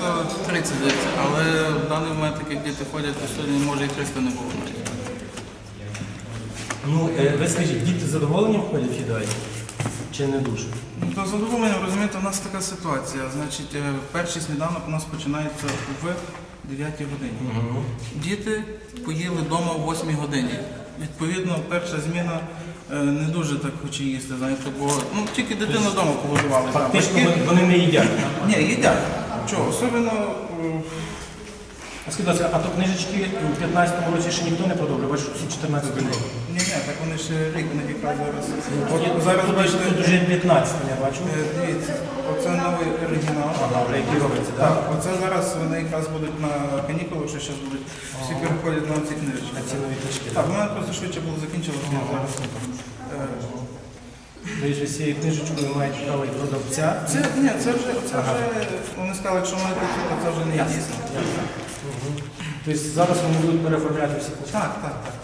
330 здається, але в даний момент, як діти ходять, то сьогодні може і 300 не було навіть. Ну, е, ви скажіть, діти з задоволенням ходять в їдальню? Чи не дуже? Ну, То задоволення, розумієте, у нас така ситуація. Значить, е, перший сніданок у нас починається в 9 годині. Діти поїли вдома о 8 годині. Відповідно, перша зміна е, не дуже так хоче їсти, знаєте, бо ну, тільки дитина вдома погодувалася. Фактично вони не їдять. Ні, їдять. Чого? Особливо е, скажіть, будь ласка, а то книжечки у 15-му році ще ніхто не продовжував, бачу, всі 14 років. ні, ні, так вони ще рік не якраз зараз. От зараз бачите, тут вже 15 я бачу. е, дивіться, оце новий оригінал. Ага, вже які робиться, Так, так? оце зараз вони якраз будуть на канікулах, що зараз будуть всі переходять на ці книжечки. А ці нові книжки. Так, в мене просто швидше було закінчилося, я зараз. е, Ви ж цією книжечкою маєте право і продавця. Це ні, це вже це вже вони сказали, якщо маєте то це вже не є дійсно. Тобто зараз вони будуть переоформляти всі. Так, так, так, так.